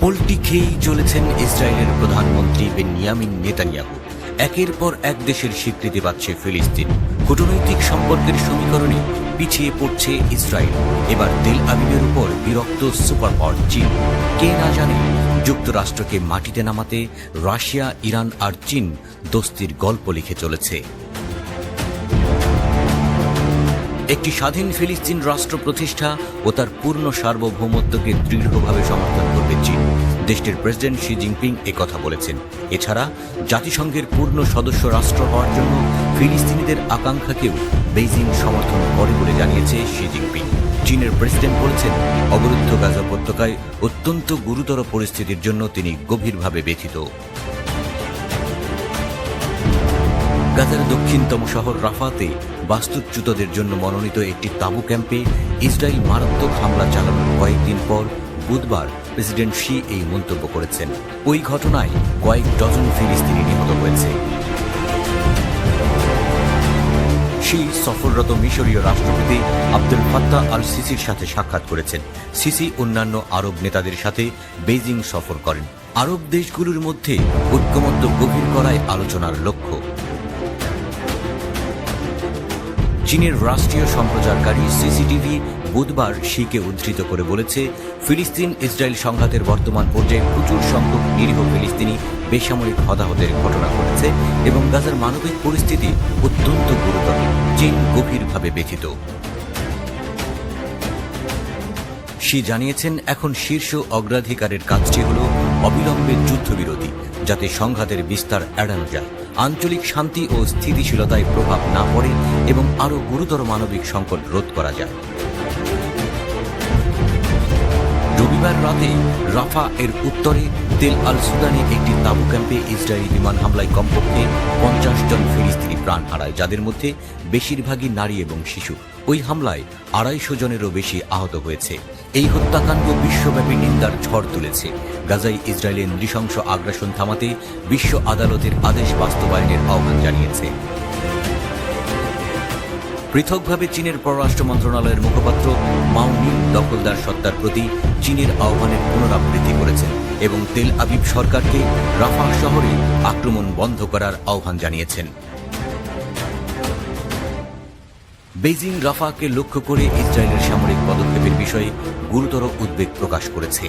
Poultry খেয়েই চলেছেন ইসরায়েলের প্রধানমন্ত্রী বেনিয়ামিন নেতানিয়াহু। একের পর এক দেশের স্বীকৃতি পাচ্ছে ফিলিস্তিন। কূটনৈতিক সম্পর্কের সমীকরণে পিছিয়ে পড়ছে ইসরায়েল। এবার তেল আবিবের উপর বিরক্ত সুপার পাওয়ার চীন। কে না জানে যুক্তরাষ্ট্রকে মাটিতে নামাতে রাশিয়া, ইরান আর চীন দোস্তির গল্প লিখে চলেছে। একটি স্বাধীন ফিলিস্তিন রাষ্ট্র প্রতিষ্ঠা ও তার পূর্ণ সার্বভৌমত্বকে দৃঢ়ভাবে সমর্থন করবে চীন। দেশটির প্রেসিডেন্ট শি জিনপিং কথা বলেছেন। এছাড়া, জাতিসংঘের পূর্ণ সদস্য রাষ্ট্র হওয়ার জন্য ফিলিস্তিনিদের আকাঙ্ক্ষাকেও বেইজিং সমর্থন করে বলে জানিয়েছে শি জিনপিং। চীনের প্রেসিডেন্ট বলেছেন, অবরুদ্ধ গাজা উপত্যকায় অত্যন্ত গুরুতর পরিস্থিতির জন্য তিনি গভীরভাবে ব্যথিত। গাজার দক্ষিণতম শহর রাফাতে বাস্তুচ্যুতদের জন্য মনোনীত একটি তাঁবু ক্যাম্পে ইসরায়েল মারাত্মক হামলা চালানোর কয়েকদিন পর বুধবার প্রেসিডেন্ট শি এই মন্তব্য করেছেন। ওই ঘটনায় কয়েক ডজন ফিলিস্তিনি নিহত হয়েছে। শি সফররত মিশরীয় রাষ্ট্রপতি আব্দুল ফাত্তা আল সিসির সাথে সাক্ষাৎ করেছেন। সিসি অন্যান্য আরব নেতাদের সাথে বেইজিং সফর করেন। আরব দেশগুলোর মধ্যে ঐক্যমত্য গভীর করায় আলোচনার লক্ষ্য। চীনের রাষ্ট্রীয় সম্প্রচারকারী সিসিটিভি বুধবার শিকে উদ্ধৃত করে বলেছে, ফিলিস্তিন ইসরায়েল সংঘাতের বর্তমান পর্যায়ে প্রচুর সংখ্যক নিরীহ ফিলিস্তিনি বেসামরিক হতাহতের ঘটনা ঘটেছে এবং গাজার মানবিক পরিস্থিতি অত্যন্ত গুরুতর, চীন গভীরভাবে ব্যথিত। শি জানিয়েছেন, এখন শীর্ষ অগ্রাধিকারের কাজটি হল অবিলম্বে যুদ্ধবিরতি, যাতে সংঘাতের বিস্তার এড়ানো যায়। আঞ্চলিক শান্তি ও স্থিতিশীলতায় প্রভাব না পড়ে এবং আরও গুরুতর মানবিক সংকট রোধ করা যায়। রবিবার রাতে রাফা এর উত্তরে তেল আল সুদানে একটি তাঁবু ক্যাম্পে ইসরায়েলি বিমান হামলায় কমপক্ষে পঞ্চাশ জন ফিলিস্তিনি প্রাণ হারায়, যাদের মধ্যে বেশিরভাগই নারী এবং শিশু। ওই হামলায় আড়াইশো জনেরও বেশি আহত হয়েছে। এই হত্যাকাণ্ড বিশ্বব্যাপী নিন্দার ঝড় তুলেছে। গাজায় ইসরায়েলের নৃশংস আগ্রাসন থামাতে বিশ্ব আদালতের আদেশ বাস্তবায়নের আহ্বান জানিয়েছে। পৃথকভাবে চীনের পররাষ্ট্র মন্ত্রণালয়ের মুখপাত্র মাউনিন দখলদার সত্তার প্রতি চীনের আহ্বানের পুনরাবৃত্তি করেছেন এবং তেল আবিব সরকারকে রাফা শহরে আক্রমণ বন্ধ করার আহ্বান জানিয়েছেন। বেইজিং রাফাকে লক্ষ্য করে ইসরায়েলের সামরিক পদক্ষেপের বিষয়ে গুরুতর উদ্বেগ প্রকাশ করেছে।